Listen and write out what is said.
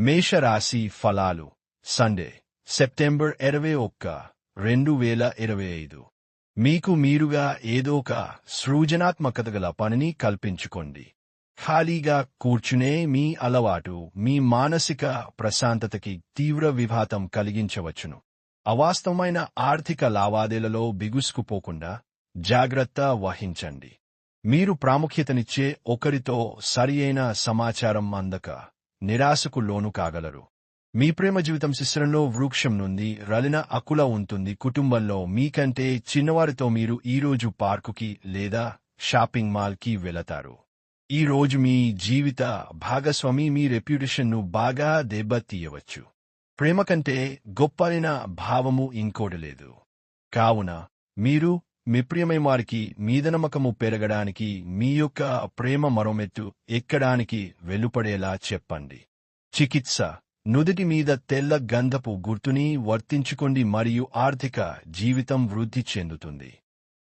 మేషరాశి ఫలాలు. Sunday September ఇరవై ఒక్క రెండు వేల ఇరవై ఐదు. మీకు మీరుగా ఏదో ఒక సృజనాత్మకత గల పనిని కల్పించుకోండి. ఖాళీగా కూర్చునే మీ అలవాటు మీ మానసిక ప్రశాంతతకి తీవ్ర విఘాతం కలిగించవచ్చును. అవాస్తవమైన ఆర్థిక లావాదేలలో బిగుసుకుపోకుండా జాగ్రత్త వహించండి. మీరు ప్రాముఖ్యతనిచ్చే ఒకరితో సరియైన సమాచారం అందక నిరాశకు లోను కాగలరు. మీ ప్రేమ జీవితం శిశిరంలో వృక్షం నుండి రలిన అకుల ఉంటుంది. కుటుంబంలో మీకంటే చిన్నవారితో మీరు ఈరోజు పార్కుకి లేదా షాపింగ్ మాల్కి వెళతారు. ఈ రోజు మీ జీవిత భాగస్వామి మీ రెప్యుటేషన్ను బాగా దెబ్బతీయవచ్చు. ప్రేమ కంటే గొప్పైన భావము ఇంకోటి లేదు. కావున మీరు మీ ప్రియమైన వారికి మీద నమ్మకము పెరగడానికి మీ యొక్క ప్రేమ మరోమెత్తు ఎక్కడానికి వెలుపడేలా చెప్పండి. చికిత్స. నుదుటి మీద తెల్ల గంధపు గుర్తుని వర్తించుకోండి మరియు ఆర్థిక జీవితం వృద్ధి చెందుతుంది.